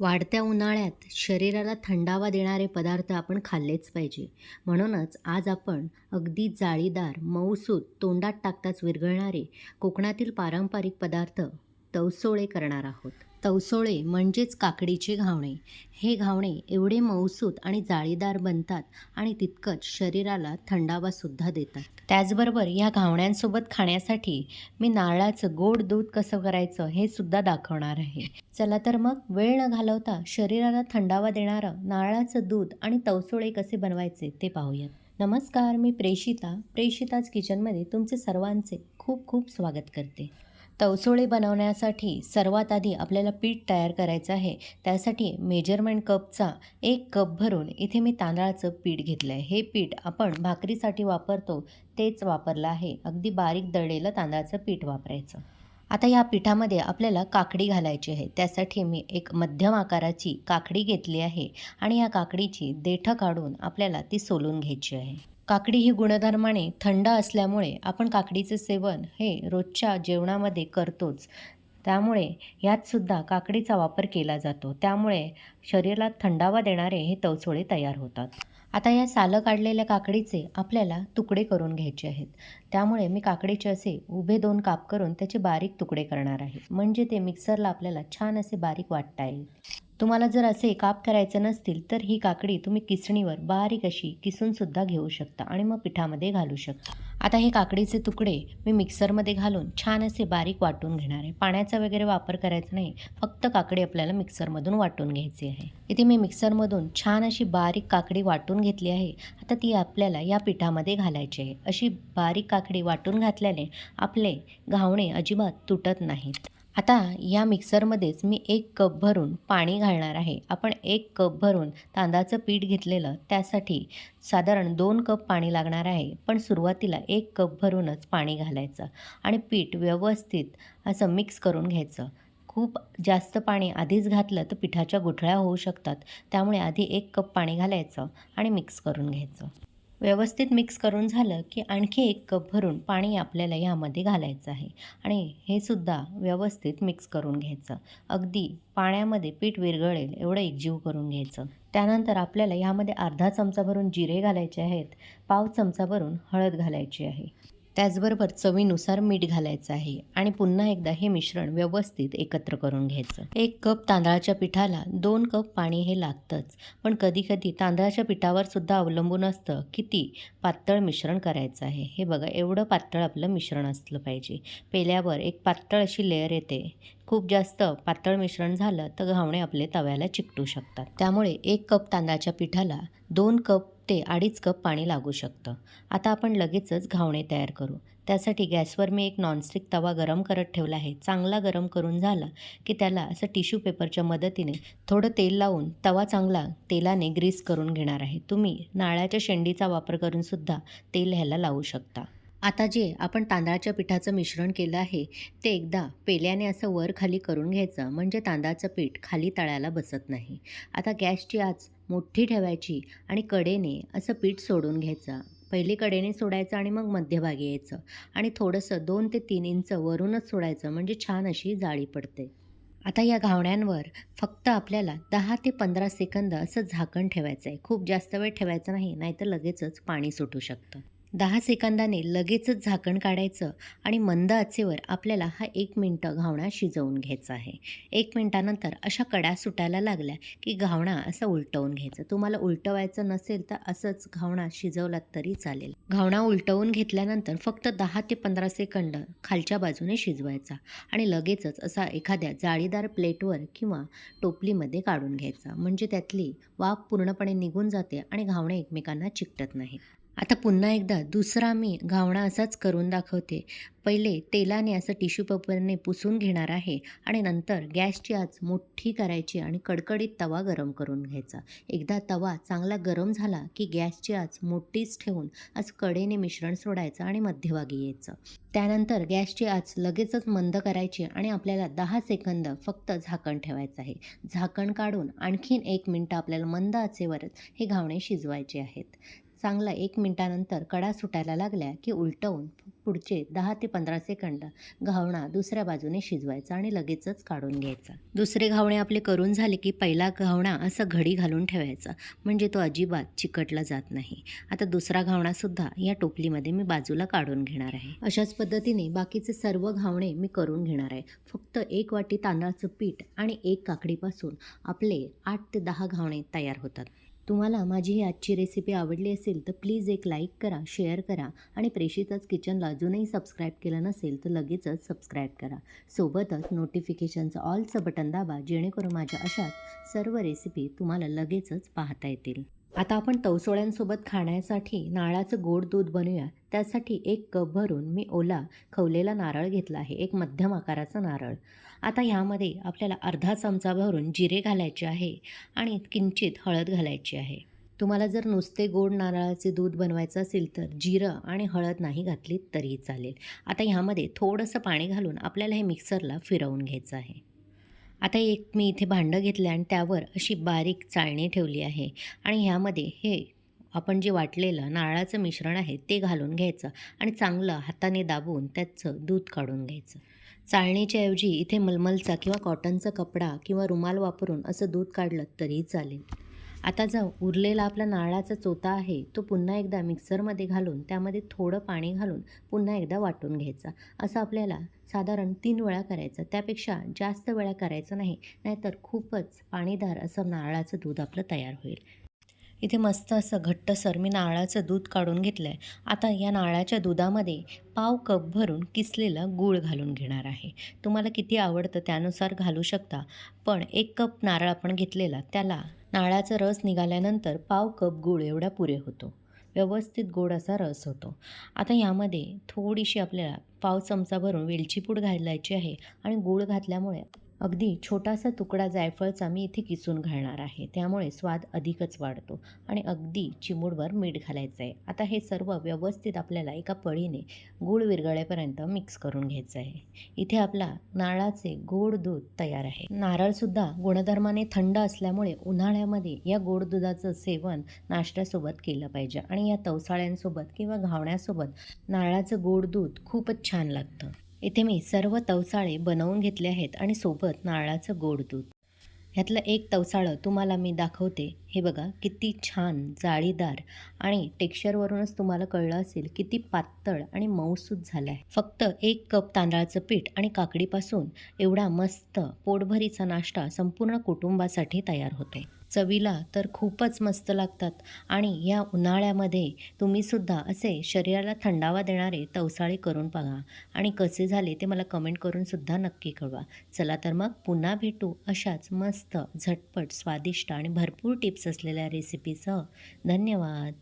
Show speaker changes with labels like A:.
A: वाढत्या उन्हाळ्यात शरीराला थंडावा देणारे पदार्थ आपण खाल्लेच पाहिजे. म्हणूनच आज आपण अगदी जाळीदार मऊसूत तोंडात टाकताच विरघळणारे कोकणातील पारंपरिक पदार्थ तवसोळे करणार आहोत. तवसोळे म्हणजेच काकडीचे घावणे. हे घावणे एवढे मऊसूत आणि जाळीदार बनतात आणि तितकंच शरीराला थंडावासुद्धा देतात. त्याचबरोबर या घावण्यांसोबत खाण्यासाठी मी नारळाचं गोड दूध कसं करायचं हे सुद्धा दाखवणार आहे. चला तर मग वेळ न घालवता शरीराला थंडावा देणारं नारळाचं दूध आणि तवसोळे कसे बनवायचे ते पाहूयात. नमस्कार मी प्रेषिता प्रेषिताज किचनमध्ये तुमचे सर्वांचे खूप खूप स्वागत करते. तवसोळे बनवण्यासाठी सर्वात आधी आपल्याला पीठ तयार करायचं आहे. त्यासाठी मेजरमेंट कपचा एक कप भरून इथे मी तांदळाचं पीठ घेतलं आहे हे पीठ आपण भाकरीसाठी वापरतो तेच वापरलं आहे. अगदी बारीक दळलेलं तांदळाचं पीठ वापरायचं. आता या पिठामध्ये आपल्याला काकडी घालायची आहे. त्यासाठी मी एक मध्यम आकाराची काकडी घेतली आहे आणि या काकडीची देठं काढून आपल्याला ती सोलून घ्यायची आहे. काकडी ही गुणधर्माने थंड असल्यामुळे आपण काकडीचे सेवन हे रोजच्या जेवणामध्ये करतोच. त्यामुळे यातसुद्धा काकडीचा वापर केला जातो. त्यामुळे शरीराला थंडावा देणारे हे तवसोळे तयार होतात. आता या सालं काढलेल्या काकडीचे आपल्याला तुकडे करून घ्यायचे आहेत. त्यामुळे मी काकडीचे असे उभे दोन काप करून त्याचे बारीक तुकडे करणार आहे. म्हणजे ते मिक्सरला आपल्याला छान असे बारीक वाटता येईल. तुम्हाला जर असे काप करायचे नसतील तर ही काकडी तुम्ही किसणीवर बारीक अशी किसूनसुद्धा घेऊ शकता आणि मग पिठामध्ये घालू शकता. आता हे काकडीचे तुकडे मी मिक्सरमध्ये घालून छान असे बारीक वाटून घेणार आहे. पाण्याचा वगैरे वापर करायचा नाही फक्त काकडी आपल्याला मिक्सरमधून वाटून घ्यायची आहे. इथे मी मिक्सरमधून छान अशी बारीक काकडी वाटून घेतली आहे. आता ती आपल्याला या पिठामध्ये घालायची आहे. अशी बारीक काकडी वाटून घातल्याने आपले घावणे अजिबात तुटत नाहीत. आता या मिक्सरमध्येच मी एक कप भरून पाणी घालणार आहे. आपण एक कप भरून तांदळाचं पीठ घेतलेलं त्यासाठी साधारण दोन कप पाणी लागणार आहे. पण सुरुवातीला एक कप भरूनच पाणी घालायचं आणि पीठ व्यवस्थित असं मिक्स करून घ्यायचं. खूप जास्त पाणी आधीच घातलं तर पिठाच्या गुठळ्या होऊ शकतात. त्यामुळे आधी एक कप पाणी घालायचं आणि मिक्स करून घ्यायचं. व्यवस्थित मिक्स करून झालं की आणखी एक कप भरून पाणी आपल्याला ह्यामध्ये घालायचं आहे. आणि हे सुद्धा व्यवस्थित मिक्स करून घ्यायचं. अगदी पाण्यामध्ये पीठ विरघळेल एवढं एकजीव करून घ्यायचं. त्यानंतर आपल्याला ह्यामध्ये अर्धा चमचा भरून जिरे घालायचे आहेत. पाव चमचा भरून हळद घालायची आहे. त्याचबरोबर चवीनुसार मीठ घालायचं आहे आणि पुन्हा एकदा हे मिश्रण व्यवस्थित एकत्र करून घ्यायचं. एक कप तांदळाच्या पिठाला दोन कप पाणी हे लागतंच पण कधीकधी तांदळाच्या पिठावर सुद्धा अवलंबून असतं किती पातळ मिश्रण करायचं आहे. हे बघा एवढं पातळ आपलं मिश्रण असलं पाहिजे. पेल्यावर एक पातळ अशी लेअर येते. खूप जास्त पातळ मिश्रण झालं तर घावणे आपले तव्याला चिकटू शकतात. त्यामुळे एक कप तांदळाच्या पिठाला दोन कप ते अडीच कप पाणी लागू शकतं. आता आपण लगेचच घावणे तयार करू. त्यासाठी गॅसवर मी एक नॉनस्टिक तवा गरम करत ठेवला आहे. चांगला गरम करून झाला की त्याला असं टिश्यू पेपरच्या मदतीने थोडं तेल लावून तवा चांगला तेलाने ग्रीस करून घेणार आहे. तुम्ही नाळ्याच्या शेंडीचा वापर करूनसुद्धा तेल ह्याला लावू शकता. आता जे आपण तांदळाच्या पिठाचं मिश्रण केलं आहे ते एकदा पेल्याने असं वर खाली करून घ्यायचं. म्हणजे तांदळाचं पीठ खाली तळायला बसत नाही. आता गॅसची आज मोठी ठेवायची आणि कडेने असं पीठ सोडून घ्यायचं. पहिले कडेने सोडायचं आणि मग मध्यभागी यायचं. आणि थोडंसं दोन ते तीन इंच वरूनच सोडायचं म्हणजे छान अशी जाळी पडते. आता या घावण्यांवर फक्त आपल्याला दहा ते पंधरा सेकंद असं झाकण ठेवायचं आहे खूप जास्त वेळ ठेवायचं नाही नाहीतर लगेचच पाणी सुटू शकतं. दहा सेकंदाने लगेचच झाकण काढायचं आणि मंद आचेवर आपल्याला हा एक मिनटं घावणा शिजवून घ्यायचा आहे. एक मिनटानंतर अशा कड्या सुटायला लागल्या की घावणा असं उलटवून घ्यायचं. तुम्हाला उलटवायचं नसेल तर असंच घावणा शिजवलात तरी चालेल. घावणा उलटवून घेतल्यानंतर फक्त दहा ते पंधरा सेकंद खालच्या बाजूने शिजवायचा आणि लगेचच असा एखाद्या जाळीदार प्लेटवर किंवा टोपलीमध्ये काढून घ्यायचा. म्हणजे त्यातली वाफ पूर्णपणे निघून जाते आणि घावणे एकमेकांना चिकटत नाही आता पुन्हा एकदा दुसरा मी घावणा असाच करून दाखवते. पहिले तेलाने असं टिश्यू पेपरने पुसून घेणार आहे आणि नंतर गॅसची आज मोठी करायची आणि कडकडीत तवा गरम करून घ्यायचा. एकदा तवा चांगला गरम झाला की गॅसची आज मोठीच ठेवून आज कडेने मिश्रण सोडायचं आणि मध्यभागी यायचं. त्यानंतर गॅसची आज लगेचच मंद करायची आणि आपल्याला दहा सेकंद फक्त झाकण ठेवायचं आहे. झाकण काढून आणखीन एक मिनटं आपल्याला मंद आचेवरच हे घावणे शिजवायचे आहेत. चांगला एक मिनटानंतर कडा सुटायला लागल्या की उलटवून पुढचे दहा ते पंधरा सेकंद घावणा दुसऱ्या बाजूने शिजवायचा आणि लगेचच काढून घ्यायचा. दुसरे घावणे आपले करून झाले की पहिला घावणा असा घडी घालून ठेवायचा म्हणजे तो अजिबात चिकटला जात नाही. आता दुसरा घावणासुद्धा या टोपलीमध्ये मी बाजूला काढून घेणार आहे. अशाच पद्धतीने बाकीचे सर्व घावणे मी करून घेणार आहे. फक्त एक वाटी तांदळाचं पीठ आणि एक काकडीपासून आपले आठ ते दहा घावणे तयार होतात. तुम्हाला माझी ही आजची रेसिपी आवडली असेल तर प्लीज एक लाईक करा शेअर करा आणि प्रेषितच किचनला अजूनही सबस्क्राईब केलं नसेल तर लगेचच सबस्क्राईब करा. सोबतच नोटिफिकेशनचं ऑलचं बटन दाबा जेणेकरून माझ्या अशाच सर्व रेसिपी तुम्हाला लगेचच पाहता येतील. आता आपण तवसोळ्यांसोबत खाण्यासाठी नारळाचं गोड दूध बनवूया. त्यासाठी एक कप भरून मी ओला खवलेला नारळ घेतला आहे. एक मध्यम आकाराचा नारळ. आता ह्यामध्ये आपल्याला अर्धा चमचा भरून जिरे घालायचे आहे आणि किंचित हळद घालायची आहे. तुम्हाला जर नुसते गोड नारळाचे दूध बनवायचं असेल तर जिरं आणि हळद नाही घातली तरीही चालेल. आता ह्यामध्ये थोडंसं पाणी घालून आपल्याला हे मिक्सरला फिरवून घ्यायचं आहे. आता एक मी इथे भांडं घेतलं आणि त्यावर अशी बारीक चाळणी ठेवली आहे. आणि ह्यामध्ये हे आपण जे वाटलेलं नारळाचं मिश्रण आहे ते घालून घ्यायचं आणि चांगलं हाताने दाबून त्याचं दूध काढून घ्यायचं. चाळणीच्या ऐवजी इथे मलमलचा किंवा कॉटनचा कपडा किंवा रुमाल वापरून असं दूध काढलं तरी चालेल. आता जो उरलेला आपला नारळाचा चोता आहे तो पुन्हा एकदा मिक्सरमध्ये घालून त्यामध्ये थोडं पाणी घालून पुन्हा एकदा वाटून घ्यायचा. असं आपल्याला साधारण तीन वेळा करायचं. त्यापेक्षा जास्त वेळा करायचं नाही नाहीतर खूपच पाणीदार असं नारळाचं दूध आपलं तयार होईल. इथे मस्त असं घट्टसर मी नारळाचं दूध काढून घेतलं आहे आता या नारळाच्या दुधामध्ये पाव कप भरून किसलेला गूळ घालून घेणार आहे. तुम्हाला किती आवडतं त्यानुसार घालू शकता. पण एक कप नारळ आपण घेतलेला त्याला नाळाचा रस निघाल्यानंतर पाव कप गूळ एवढा पुरे होतो. व्यवस्थित गोड असा रस होतो. आता यामध्ये थोडीशी आपल्याला पाव चमचा भरून वेलची पूड घालायची आहे आणि गूळ घातल्यामुळे अगदी छोटासा तुकडा जायफळचा मी इथे किसून घालणार आहे. त्यामुळे स्वाद अधिकच वाढतो आणि अगदी चिमूडवर मीठ घालायचं आहे आता हे सर्व व्यवस्थित आपल्याला एका पळीने गूळ विरघळेपर्यंत मिक्स करून घ्यायचं आहे इथे आपला नारळाचे गोड दूध तयार आहे. नारळसुद्धा गुणधर्माने थंड असल्यामुळे उन्हाळ्यामध्ये या गोड दुधाचं सेवन नाश्त्यासोबत केलं पाहिजे आणि या तवसाळ्यांसोबत किंवा घावण्यासोबत नारळाचं गोड दूध खूपच छान लागतं. इथे मी सर्व तवसाळे बनवून घेतले आहेत आणि सोबत नारळाचं गोड दूध ह्यातलं एक तवसाळं तुम्हाला मी दाखवते. हे बघा किती छान जाळीदार आणि टेक्स्चरवरूनच तुम्हाला कळलं असेल किती पातळ आणि मऊसूत झालं आहे फक्त एक कप तांदळाचं पीठ आणि काकडीपासून एवढा मस्त पोटभरीचा नाश्ता संपूर्ण कुटुंबासाठी तयार होतो चवीला तर खूपच मस्त लागतात आणि या उन्हाळ्यामध्ये तुम्हीसुद्धा असे शरीराला थंडावा देणारे तवसाळे करून बघा आणि कसे झाले ते मला कमेंट करूनसुद्धा नक्की कळवा. चला तर मग पुन्हा भेटू अशाच मस्त झटपट स्वादिष्ट आणि भरपूर टिप्स असलेल्या रेसिपीसह धन्यवाद.